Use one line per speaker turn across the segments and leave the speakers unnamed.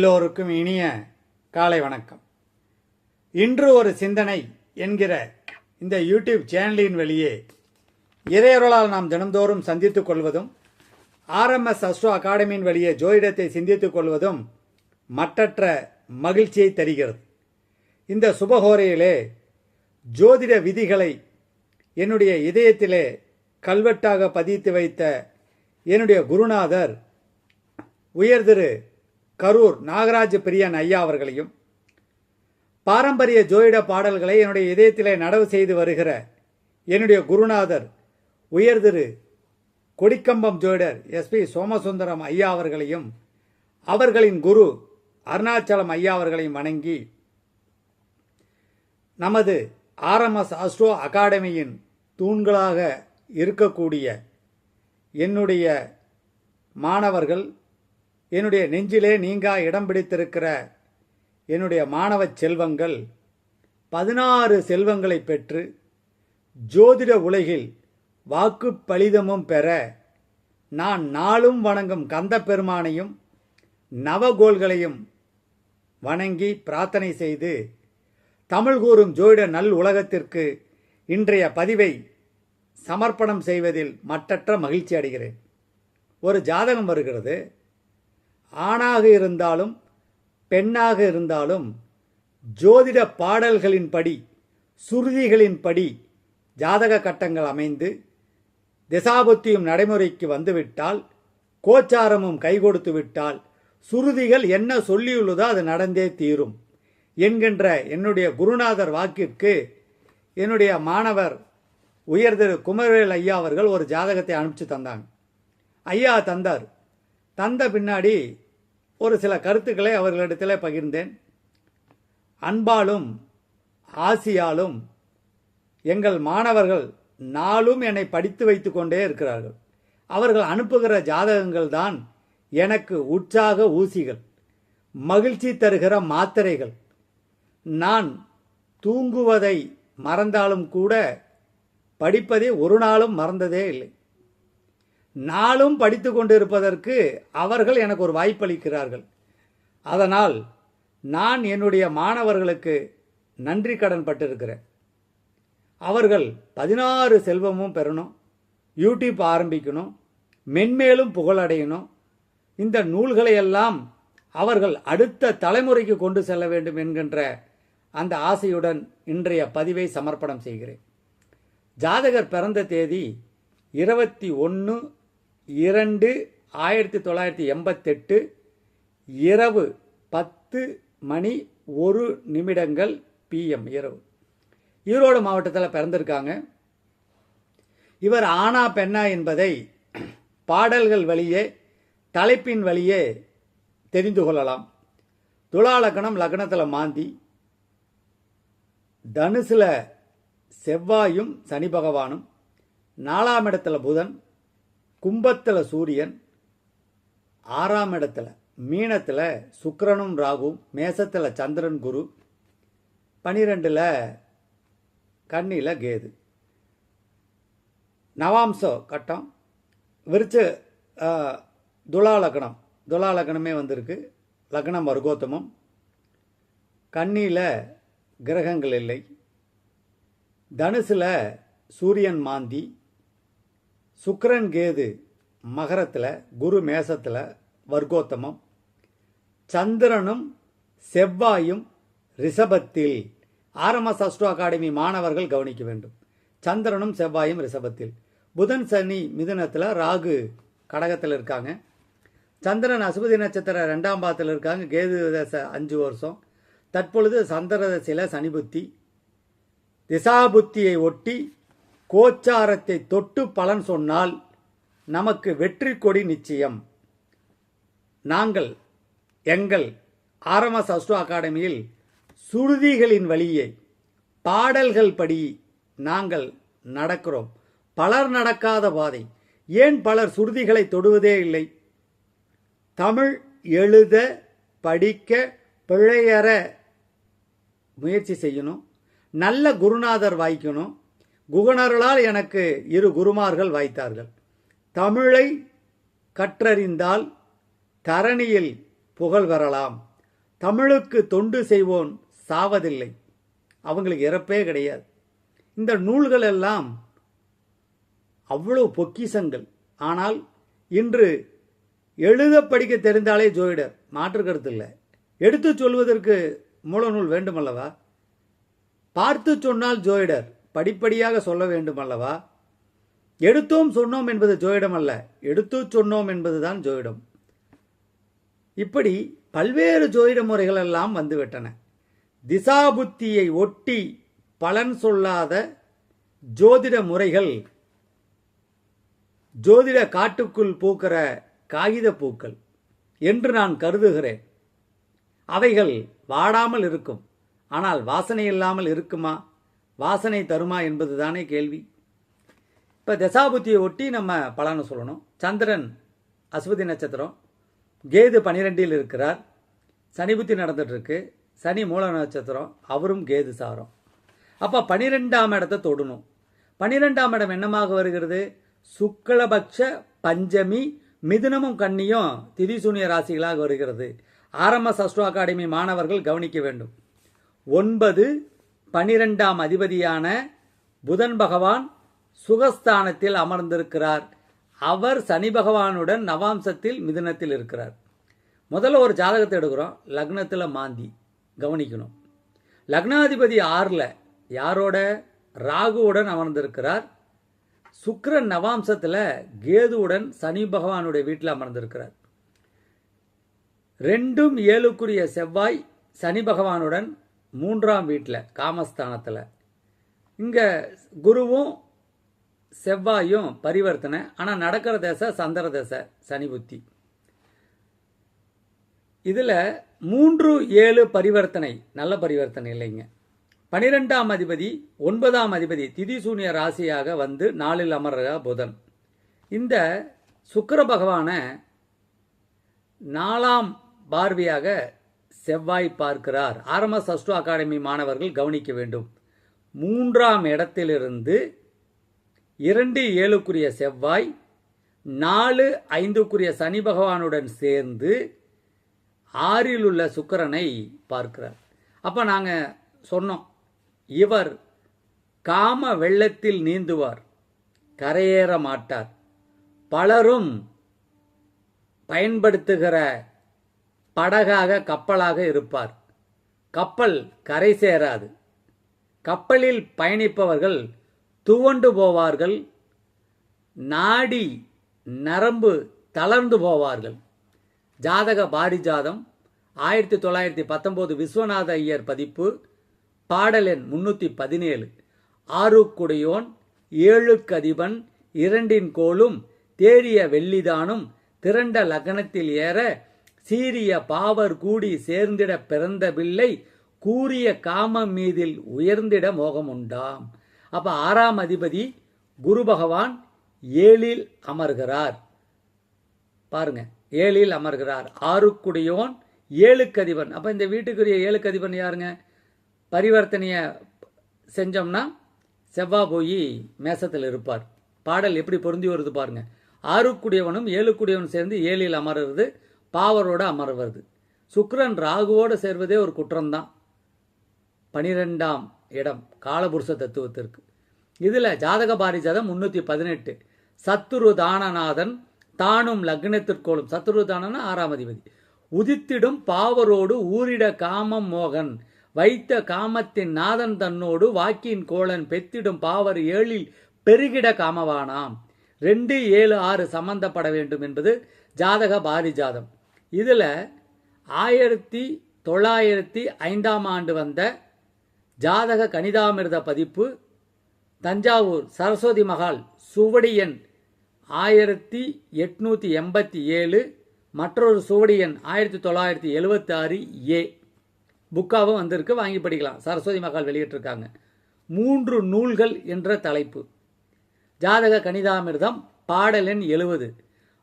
எல்லோருக்கும் இனிய காலை வணக்கம். இன்று ஒரு சிந்தனை என்கிற இந்த யூடியூப் சேனலின் வழியே இறையொருளால் நாம் தினந்தோறும் சந்தித்துக் கொள்வதும் ஆர்எம்எஸ் அஸ்ட்ரோ அகாடமியின் வழியே ஜோதிடத்தை சிந்தித்துக் கொள்வதும் மற்றற்ற மகிழ்ச்சியை தருகிறது. இந்த சுபகோரையிலே ஜோதிட விதிகளை என்னுடைய இதயத்திலே கல்வெட்டாக பதித்து வைத்த என்னுடைய குருநாதர் உயர்திரு கரூர் நாகராஜ பிரியன் ஐயா அவர்களையும் பாரம்பரிய ஜோதிட பாடல்களை என்னுடைய இதயத்திலே நடவு செய்து வருகிற என்னுடைய குருநாதர் உயர் திரு கொடிக்கம்பம் ஜோதிடர் எஸ்பி சோமசுந்தரம் ஐயா அவர்களையும் அவர்களின் குரு அருணாச்சலம் ஐயா அவர்களையும் வணங்கி நமது ஆர்எம்எஸ் அஸ்ட்ரோ அகாடமியின் தூண்களாக இருக்கக்கூடிய என்னுடைய மாணவர்கள் என்னுடைய நெஞ்சிலே நீங்கா இடம் பிடித்திருக்கிற என்னுடைய மாணவ செல்வங்கள் பதினாறு செல்வங்களை பெற்று ஜோதிட உலகில் வாக்கு பலிதமும் பெற நான் நாளும் வணங்கும் கந்த பெருமானையும் நவகோள்களையும் வணங்கி பிரார்த்தனை செய்து தமிழ் கூறும் ஜோதிட நல் உலகத்திற்கு இன்றைய பதிவை சமர்ப்பணம் செய்வதில் மற்றற்ற மகிழ்ச்சி அடைகிறேன். ஒரு ஜாதகம் வருகிறது. ஆணாக இருந்தாலும் பெண்ணாக இருந்தாலும் ஜோதிட பாடல்களின்படி சுருதிகளின்படி ஜாதக கட்டங்கள் அமைந்து திசாபுத்தியும் நடைமுறைக்கு வந்துவிட்டால் கோச்சாரமும் கை கொடுத்து விட்டால் சுருதிகள் என்ன சொல்லியுள்ளதோ அது நடந்தே தீரும் என்கின்ற என்னுடைய குருநாதர் வாக்கிற்கு என்னுடைய மாணவர் உயர் திரு குமரவேல் ஐயா அவர்கள் ஒரு ஜாதகத்தை அனுப்பிச்சு தந்தாங்க. ஐயா தந்தார். தந்த பின்னாடி ஒரு சில கருத்துக்களை அவர்களிடத்தில் பகிர்ந்தேன். அன்பாலும் ஆசியாலும் எங்கள் மாணவர்கள் நாளும் என்னை படித்து வைத்து கொண்டே இருக்கிறார்கள். அவர்கள் அனுப்புகிற ஜாதகங்கள் தான் எனக்கு உற்சாக ஊசிகள் மகிழ்ச்சி தருகிற மாத்திரைகள். நான் தூங்குவதை மறந்தாலும் கூட படிப்பதை ஒரு நாளும் மறந்ததே இல்லை. நாளும் படித்து கொண்டிருப்பதற்கு அவர்கள் எனக்கு ஒரு வாய்ப்பளிக்கிறார்கள். அதனால் நான் என்னுடைய மாணவர்களுக்கு நன்றி கடன் பட்டிருக்கிறேன். அவர்கள் பதினாறு செல்வமும் பெறணும் யூடியூப் ஆரம்பிக்கணும் மென்மேலும் புகழடையணும். இந்த நூல்களையெல்லாம் அவர்கள் அடுத்த தலைமுறைக்கு கொண்டு செல்ல வேண்டும் என்கின்ற அந்த ஆசையுடன் இன்றைய பதிவை சமர்ப்பணம் செய்கிறேன். ஜாதகர் பிறந்த தேதி இருபத்தி ஒன்று இரண்டு ஆயிரத்தி தொள்ளாயிரத்தி எண்பத்தெட்டு இரவு பத்து மணி ஒரு நிமிடங்கள் பிஎம் இரவு. ஈரோடு மாவட்டத்தில் பிறந்திருக்காங்க. இவர் ஆனா பெண்ணா என்பதை பாடல்கள் வழியே தலைப்பின் வழியே தெரிந்து கொள்ளலாம். துலா லக்கணம் லக்னத்தில் மாந்தி தனுசில் செவ்வாயும் சனி பகவானும் நாலாம் இடத்துல புதன் கும்பத்தில் சூரியன் ஆறாம் இடத்துல மீனத்தில் சுக்கரனும் ராகும் மேசத்தில் சந்திரன் குரு பனிரெண்டில் கண்ணியில் கேது. நவாம்சம் கட்டம் விருச்ச துலா லக்னம். துலா லக்னமே வந்திருக்கு. லக்னம் வர்க்கோத்தமம். கண்ணியில் கிரகங்கள் இல்லை. தனுசில் சூரியன் மாந்தி. சுக்கரன் கேது மகரத்தில் குரு மேசத்தில் வர்க்கோத்தமம் சந்திரனும் செவ்வாயும் ரிஷபத்தில். ஆர்எம்எஸ் அஸ்ட்ரோ அகாடமி மாணவர்கள் கவனிக்க வேண்டும். சந்திரனும் செவ்வாயும் ரிஷபத்தில். புதன் சனி மிதுனத்தில் ராகு கடகத்தில் இருக்காங்க. சந்திரன் அசுபதி நட்சத்திர ரெண்டாம் பாதத்தில் இருக்காங்க. கேது தசை அஞ்சு வருஷம். தற்பொழுது சந்திர தசையில் சனி புத்தி. திசாபுத்தியை ஒட்டி கோச்சாரத்தை தொட்டு பலன் சொன்னால் நமக்கு வெற்றி கொடி நிச்சயம். நாங்கள் எங்கள் ஆர்எம்எஸ் அஸ்ட்ரோ அகாடமியில் சுருதிகளின் வழியே பாடல்கள் படி நாங்கள் நடக்கிறோம். பலர் நடக்காத பாதை. ஏன் பலர் சுருதிகளை தொடுவதே இல்லை? தமிழ் எழுத படிக்க பிழையற முயற்சி செய்யணும். நல்ல குருநாதர் வாய்க்கணும். குகணர்களால் எனக்கு இரு குருமார்கள் வாய்த்தார்கள். தமிழை கற்றறிந்தால் தரணியில் புகழ் வரலாம் தமிழுக்கு தொண்டு செய்வோன் சாவதில்லை. அவங்களுக்கு இறப்பே கிடையாது. இந்த நூல்கள் எல்லாம் அவ்வளோ பொக்கிசங்கள் ஆனால் இன்று எழுத படிக்க தெரிந்தாலே ஜோயிடர் மாற்று கருத்து இல்லை. எடுத்து சொல்வதற்கு மூலநூல் வேண்டுமல்லவா? பார்த்து சொன்னால் ஜோயிடர் படிப்படியாக சொல்ல வேண்டும் அல்லவா எடுத்தோம் சொன்னோம் என்பது ஜோயிடம் அல்ல. எடுத்து சொன்னோம் என்பதுதான் ஜோயிடம். இப்படி பல்வேறு ஜோதிட முறைகள் எல்லாம் வந்துவிட்டன. திசாபுத்தியை ஒட்டி பலன் சொல்லாத ஜோதிட முறைகள் ஜோதிட காட்டுக்குள் பூக்கிற காகித பூக்கள் என்று நான் கருதுகிறேன். அவைகள் வாடாமல் இருக்கும். ஆனால் வாசனை இல்லாமல் இருக்குமா? வாசனை தருமா என்பது தானே கேள்வி. இப்போ தசாபுத்தியை ஒட்டி நம்ம பலனை சொல்லணும். சந்திரன் அஸ்வதி நட்சத்திரம். கேது பனிரெண்டில் இருக்கிறார். சனி புத்தி நடந்துட்டுருக்கு. சனி மூல நட்சத்திரம். அவரும் கேது சாரம். அப்போ பனிரெண்டாம் இடத்தை தொடணும். பனிரெண்டாம் இடம் என்னமாக வருகிறது? சுக்லபக்ஷ பஞ்சமி மிதுனமும் கன்னியும் திதிசூனிய ராசிகளாக வருகிறது. ஆரம்ப சஸ்ட்ரோ அகாடமி மாணவர்கள் கவனிக்க வேண்டும். ஒன்பது பனிரெண்டாம் அதிபதியான புதன் பகவான் சுகஸ்தானத்தில் அமர்ந்திருக்கிறார். அவர் சனி பகவானுடன் நவாம்சத்தில் மிதுனத்தில் இருக்கிறார். முதல்ல ஒரு ஜாதகத்தை எடுக்கிறோம். லக்னத்தில் மாந்தி. கவனிக்கணும். லக்னாதிபதி ஆறில் யாரோட? ராகுவுடன் அமர்ந்திருக்கிறார். சுக்கரன் நவாம்சத்தில் கேதுவுடன் சனி பகவானுடைய வீட்டில் அமர்ந்திருக்கிறார். ரெண்டும் ஏழுக்குரிய செவ்வாய் சனி பகவானுடன் மூன்றாம் வீட்டில் காமஸ்தானத்தில். இங்கே குருவும் செவ்வாயும் பரிவர்த்தனை ஆனால் நடக்கிற தசை சந்திர தசை சனி புத்தி. இதில் மூன்று ஏழு பரிவர்த்தனை நல்ல பரிவர்த்தனை இல்லைங்க பனிரெண்டாம் அதிபதி ஒன்பதாம் அதிபதி திதிசூனிய ராசியாக வந்து நாளில் அமர்ற புதன். இந்த சுக்கர பகவானை நாலாம் பார்வையாக செவ்வாய் பார்க்கிறார். ஆரம்ப சஸ்டு அகாடமி மாணவர்கள் கவனிக்க வேண்டும். மூன்றாம் இடத்திலிருந்து இரண்டு ஏழுக்குரிய செவ்வாய் நாலு ஐந்துக்குரிய சனி பகவானுடன் சேர்ந்து ஆறில் உள்ள சுக்கரனை பார்க்கிறார். அப்போ நாங்கள் சொன்னோம் இவர் காம வெள்ளத்தில் நீந்துவார் கரையேற மாட்டார். பலரும் பயன்படுத்துகிற படகாக கப்பலாக இருப்பார். கப்பல் கரை சேராது. கப்பலில் பயணிப்பவர்கள் துவண்டு போவார்கள். நாடி நரம்பு தளர்ந்து போவார்கள். ஜாதக பாரிஜாதம் ஆயிரத்தி தொள்ளாயிரத்தி பத்தொம்போது விஸ்வநாத ஐயர் பதிப்பு பாடல் எண் முன்னூற்றி பதினேழு. ஆறுக்குடையோன் ஏழுக்கதிபன் இரண்டின் கோலும் தேறிய வெள்ளிதானும் திரண்ட லக்னத்தில் ஏற சீரிய பாவர் கூடி சேர்ந்திட பிறந்த பிள்ளை கூறிய காமம் மீதில் உயர்ந்திட மோகம் உண்டாம் அப்ப ஆறாம் அதிபதி குரு பகவான் ஏழில் அமர்கிறார். பாருங்க ஏழில் அமர்கிறார். ஆறுக்குடியோன் ஏழுக்கதிபன். அப்ப இந்த வீட்டுக்குரிய ஏழுக்கதிபன் யாருங்க? பரிவர்த்தனைய செஞ்சோம்னா செவ்வாய் போய் மேசத்தில் இருப்பார். பாடல் எப்படி பொருந்தி வருது பாருங்க. ஆறுக்குடியவனும் ஏழுக்குடியவனும் சேர்ந்து ஏழில் அமர்றது பாவரோட அமர்வது. சுக்ரன் ராகுவோடு சேர்வதே ஒரு குற்றம்தான். பனிரெண்டாம் இடம் காலபுருஷ தத்துவத்திற்கு. இதில் ஜாதக பாரிஜாதம் முன்னூற்றி பதினெட்டு. சத்துரு தானநாதன் தானும் லக்னத்திற்கோளும். சத்துரு தானனா ஆறாம் அதிபதி. உதித்திடும் பாவரோடு ஊரிட காமம் மோகன். வைத்த காமத்தின் நாதன் தன்னோடு வாக்கின் கோளன் பெத்திடும் பாவர் ஏழில் பெருகிட காமவானாம். ரெண்டு ஏழு ஆறு சம்பந்தப்பட வேண்டும் என்பது ஜாதக பாரிஜாதம். இதில் ஆயிரத்தி தொள்ளாயிரத்தி ஐந்தாம் ஆண்டு வந்த ஜாதக கணிதாமிர்த பதிப்பு தஞ்சாவூர் சரஸ்வதி மகால் சுவடி எண் ஆயிரத்தி எட்நூற்றி எண்பத்தி ஏழு மற்றொரு சுவடி எண் ஆயிரத்தி தொள்ளாயிரத்தி எழுபத்தி ஆறு ஏ. புக்காவும் வந்திருக்கு வாங்கி படிக்கலாம். சரஸ்வதி மகால் வெளியிட்டிருக்காங்க. மூன்று நூல்கள் என்ற தலைப்பு. ஜாதக கணிதாமிர்தம் பாடலெண் எழுபது. எழுவது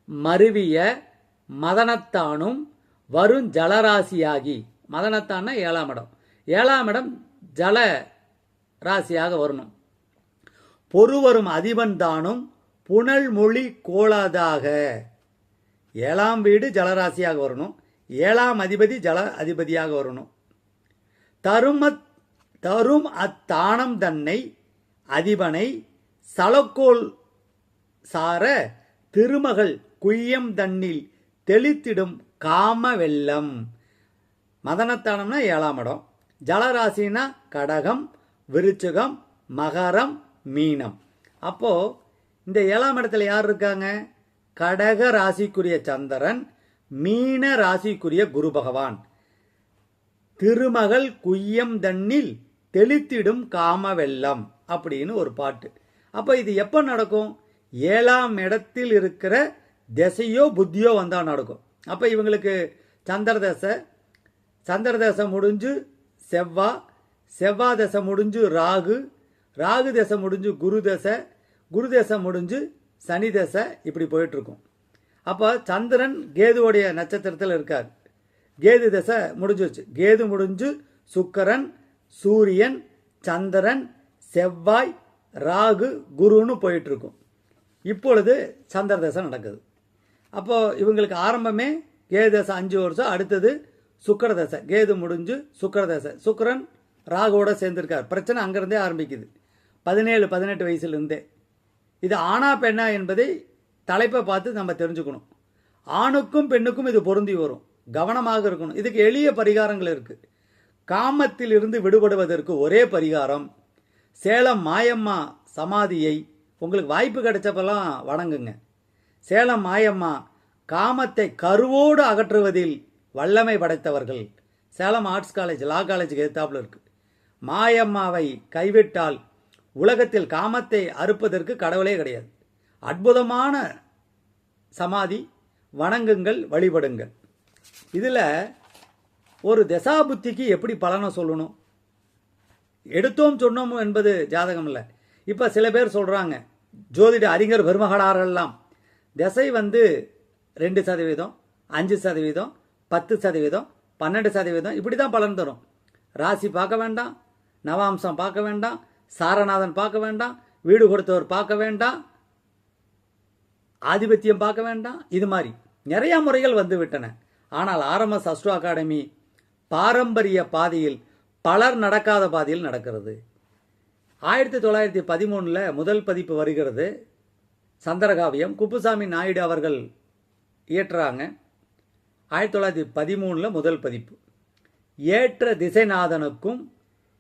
மருவிய மதனத்தானும் வரும் ஜலராசியாகி மதனத்தான்னா ஏழாம் இடம். ஏழாம் இடம் ஜல ராசியாக வரணும். பொறுவரும் அதிபன் தானும் புனல் மொழி கோளாதாக. ஏழாம் வீடு ஜலராசியாக வரணும். ஏழாம் அதிபதி ஜல அதிபதியாக வரணும். தரும தரும் அத்தானம் தன்னை அதிபனை சலக்கோல் சார திருமகள் குய்யம் தன்னில் தெளித்திடும் காம வெள்ளம். மதனத்தானம்னா ஏழாம் இடம். ஜலராசினா கடகம் விருச்சகம் மகரம் மீனம். அப்போ இந்த ஏழாம் இடத்துல யார் இருக்காங்க? கடக ராசிக்குரிய சந்திரன் மீன ராசிக்குரிய குரு பகவான். திருமகள் குய்யம் தண்ணில் தெளித்திடும் காம வெள்ளம் அப்படின்னு ஒரு பாட்டு. அப்ப இது எப்ப நடக்கும்? ஏழாம் இடத்தில் இருக்கிற திசையோ புத்தியோ வந்தால் நடக்கும். அப்போ இவங்களுக்கு சந்திர தசை சந்திர தசை முடிஞ்சு செவ்வா செவ்வா தசை முடிஞ்சு ராகு ராகு தசை முடிஞ்சு குரு தசை குரு தசை முடிஞ்சு சனி தசை இப்படி போயிட்டுருக்கும். அப்போ சந்திரன் கேதுவோடைய நட்சத்திரத்தில் இருக்கார். கேது தசை முடிஞ்சிருச்சு. கேது முடிஞ்சு சுக்கரன் சூரியன் சந்திரன் செவ்வாய் ராகு குருன்னு போயிட்டுருக்கும். இப்பொழுது சந்திர தசை நடக்குது. அப்போது இவங்களுக்கு ஆரம்பமே கேதசை அஞ்சு வருஷம் அடுத்தது சுக்கரதசை கேது முடிஞ்சு சுக்கரதசை சுக்கரன் ராகுவோட சேர்ந்திருக்கார். பிரச்சனை அங்கேருந்தே ஆரம்பிக்குது. பதினேழு பதினெட்டு வயசுலேருந்தே. இது ஆணா பெண்ணா என்பதை தலைப்பை பார்த்து நம்ம தெரிஞ்சுக்கணும். ஆணுக்கும் பெண்ணுக்கும் இது பொருந்தி வரும். கவனமாக இருக்கணும். இதுக்கு எளிய பரிகாரங்கள் இருக்குது காமத்தில் இருந்து விடுபடுவதற்கு ஒரே பரிகாரம் சேலம் மாயம்மா சமாதியை. உங்களுக்கு வாய்ப்பு கிடைச்சப்பெல்லாம் வணங்குங்க. சேலம் மாயம்மா காமத்தை கருவோடு அகற்றுவதில் வல்லமை படைத்தவர்கள். சேலம் ஆர்ட்ஸ் காலேஜ் லா காலேஜுக்கு எதிர்த்தாப்புல இருக்கு. மாயம்மாவை கைவிட்டால் உலகத்தில் காமத்தை அறுப்பதற்கு கடவுளே கிடையாது. அற்புதமான சமாதி வணங்குங்கள் வழிபடுங்கள். இதில் ஒரு தசாபுத்திக்கு எப்படி பலனை சொல்லணும்? எடுத்தோம் சொன்னோம் என்பது ஜாதகம் இல்லை. இப்போ சில பேர் சொல்கிறாங்க ஜோதிட அறிஞர் பெருமகளாரெல்லாம் திசை வந்து ரெண்டு சதவீதம் அஞ்சு சதவீதம் பத்து சதவீதம் பன்னெண்டு சதவீதம் இப்படி தான் பலன் தரும். ராசி பார்க்க வேண்டாம் நவாம்சம் பார்க்க வேண்டாம் சாரநாதன் பார்க்க வேண்டாம் வீடு கொடுத்தவர் பார்க்க வேண்டாம் ஆதிபத்தியம் பார்க்க வேண்டாம் இது மாதிரி நிறைய முறைகள் வந்து விட்டன ஆனால் ஆர்எம்எஸ் அஸ்ட்ரோ அகாடமி பாரம்பரிய பாதையில் பலர் நடக்காத பாதையில் நடக்கிறது. ஆயிரத்தி தொள்ளாயிரத்தி பதிமூணில் முதல் பதிப்பு வருகிறது. சந்திரகாவியம் குப்புசாமி நாயுடு அவர்கள் இயற்றுறாங்க ஆயிரத்தி தொள்ளாயிரத்தி பதிமூணில் முதல் பதிப்பு. ஏற்ற திசைநாதனுக்கும்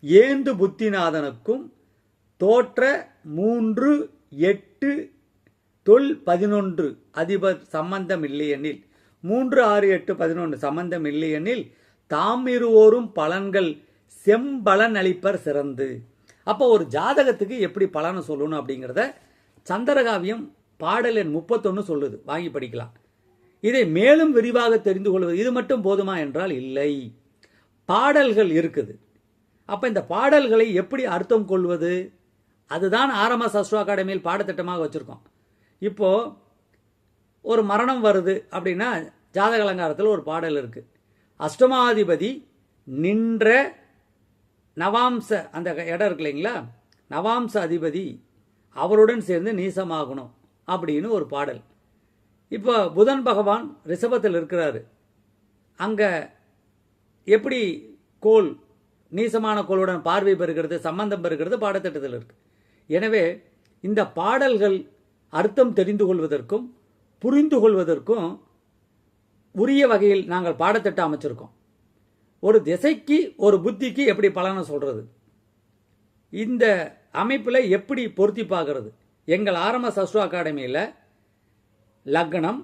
ஏந்து புத்திநாதனுக்கும் தோற்ற மூன்று எட்டு தொல் பதினொன்று அதிபர் சம்பந்தம் இல்லையெனில் மூன்று ஆறு எட்டு பதினொன்று சம்பந்தம் இல்லையெனில் தாம் இருவோரும் பலன்கள் செம்பலன் அளிப்பர் சிறந்து. அப்போ ஒரு ஜாதகத்துக்கு எப்படி பலனை சொல்லணும் அப்படிங்கிறத சந்திரகாவியம் பாடல் எண் முப்பத்தொன்று சொல்லுது. வாங்கி படிக்கலாம். இதை மேலும் விரிவாக தெரிந்து கொள்வது இது மட்டும் போதுமா என்றால் இல்லை. பாடல்கள் இருக்குது. அப்போ இந்த பாடல்களை எப்படி அர்த்தம் கொள்வது? அதுதான் ஆர்எம்எஸ் அஸ்ட்ரோ அகாடமியில் பாடத்திட்டமாக வச்சுருக்கோம். இப்போது ஒரு மரணம் வருது அப்படின்னா ஜாதக அலங்காரத்தில் ஒரு பாடல் இருக்குது அஷ்டமாதிபதி நின்ற நவாம்ச அந்த இடம் இருக்கு இல்லைங்களா? நவாம்ச அதிபதி அவருடன் சேர்ந்து நீசமாகணும் அப்படின்னு ஒரு பாடல். இப்போ புதன் பகவான் ரிஷபத்தில் இருக்கிறாரு. அங்கே எப்படி கோல் நீசமான கோளுடன் பார்வை பெறுகிறது சம்பந்தம் பெறுகிறது பாடத்திட்டத்தில் இருக்கு. எனவே இந்த பாடல்கள் அர்த்தம் தெரிந்து கொள்வதற்கும் புரிந்து கொள்வதற்கும் உரிய வகையில் நாங்கள் பாடத்திட்டம் அமைச்சிருக்கோம். ஒரு திசைக்கு ஒரு புத்திக்கு எப்படி பலனை சொல்கிறது இந்த அமைப்பில் எப்படி பொருத்தி பார்க்கறது? எங்கள் ஆரம்ப சஸ்ட்ரோ அகாடமியில் லக்னம்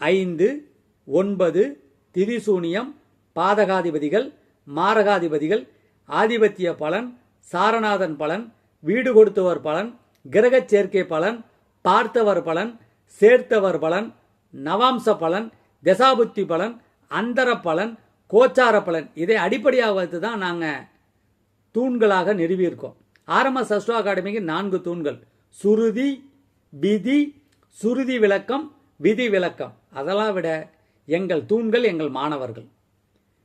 ஐந்து ஒன்பது திரிசூனியம் பாதகாதிபதிகள் மாரகாதிபதிகள் ஆதிபத்திய பலன் சாரநாதன் பலன் வீடு கொடுத்தவர் பலன் கிரகச் சேர்க்கை பலன் பார்த்தவர் பலன் சேர்த்தவர் பலன் நவாம்ச பலன் தசாபுத்தி பலன் அந்தர பலன் கோச்சார பலன். இதை அடிப்படையாக வைத்து தான் நாங்கள் தூண்களாக நிறுவியிருக்கோம். ஆரம்ப அஸ்ட்ரோ அகாடமிக்கு நான்கு தூண்கள். சுருதி விதி சுருதி விளக்கம் விதி விளக்கம். அதெல்லாம் விட எங்கள் தூண்கள் எங்கள் மாணவர்கள்.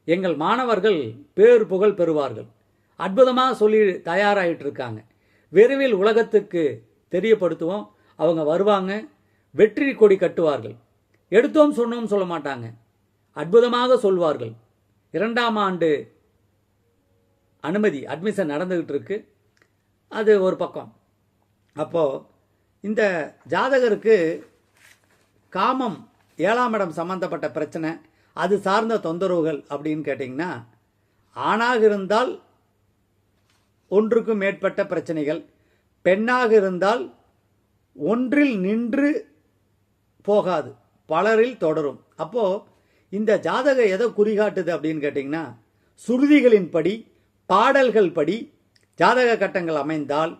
எங்கள் மாணவர்கள் பேர் புகழ் பெறுவார்கள். அற்புதமாக சொல்லி தயாராகிட்டு இருக்காங்க விரைவில் உலகத்துக்கு தெரியப்படுத்துவோம். அவங்க வருவாங்க. வெற்றி கொடி கட்டுவார்கள். எடுத்தோம் சொன்னோம் சொல்ல மாட்டாங்க. அற்புதமாக சொல்வார்கள். இரண்டாம் ஆண்டு அனுமதி அட்மிஷன் நடந்துகிட்டு இருக்கு அது ஒரு பக்கம். அப்போது இந்த ஜாதகருக்கு காமம் ஏழாம் இடம் சம்பந்தப்பட்ட பிரச்சனை அது சார்ந்த தொந்தரவுகள் அப்படின்னு கேட்டிங்கன்னா ஆணாக இருந்தால் ஒன்றுக்கும் மேற்பட்ட பிரச்சனைகள் பெண்ணாக இருந்தால் ஒன்றில் நின்று போகாது பலரில் தொடரும். அப்போ இந்த ஜாதகம் எதை குறிகாட்டுது அப்படின்னு கேட்டிங்கன்னா சுருதிகளின் படி பாடல்கள் படி ஜாதக கட்டங்கள் அமைந்தால்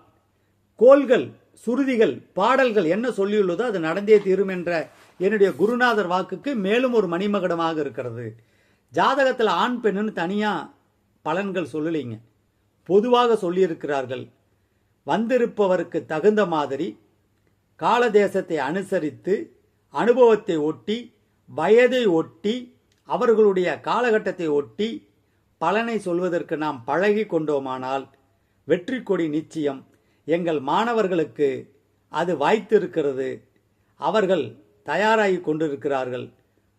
கோள்கள் சுருதிகள் பாடல்கள் என்ன சொல்லியுள்ளதோ அது நடந்தே தீரும் என்ற என்னுடைய குருநாதர் வாக்குக்கு மேலும் ஒரு மணிமகுடமாக இருக்கிறது. ஜாதகத்தில் ஆண் பெண்ணுன்னு தனியாக பலன்கள் சொல்லலைங்க. பொதுவாக சொல்லியிருக்கிறார்கள். வந்திருப்பவருக்கு தகுந்த மாதிரி காலதேசத்தை அனுசரித்து அனுபவத்தை ஒட்டி வயதை ஒட்டி அவர்களுடைய காலகட்டத்தை ஒட்டி பலனை சொல்வதற்கு நாம் பழகி கொண்டோமானால் வெற்றி கொடி நிச்சயம். எங்கள் மாணவர்களுக்கு அது வாய்த்திருக்கிறது. அவர்கள் தயாராகி கொண்டிருக்கிறார்கள்.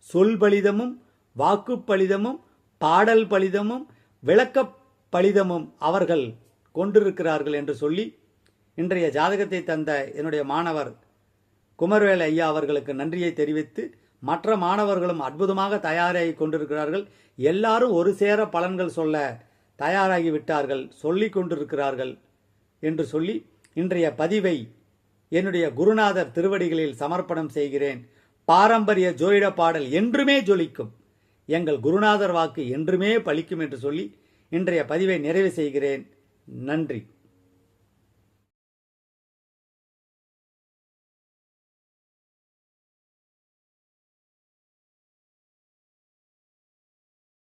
சொல் பலிதமும் வாக்கு பலிதமும் பாடல் பலிதமும் விளக்க பலிதமும் அவர்கள் கொண்டிருக்கிறார்கள் என்று சொல்லி இன்றைய ஜாதகத்தை தந்த என்னுடைய மாணவர் குமரவேல ஐயா அவர்களுக்கு நன்றியை தெரிவித்து மற்ற மாணவர்களும் அற்புதமாக தயாராகி கொண்டிருக்கிறார்கள். எல்லாரும் ஒரு சேர பலன்கள் சொல்ல தயாராகி விட்டார்கள் சொல்லிக் கொண்டிருக்கிறார்கள் என்று சொல்லி இன்றைய பதிவை என்னுடைய குருநாதர் திருவடிகளில் சமர்ப்பணம் செய்கிறேன். பாரம்பரிய ஜோதிட பாடல் என்றுமே ஜொலிக்கும். எங்கள் குருநாதர் வாக்கு என்றுமே பலிக்கும் என்று சொல்லி இன்றைய பதிவை நிறைவு செய்கிறேன். நன்றி.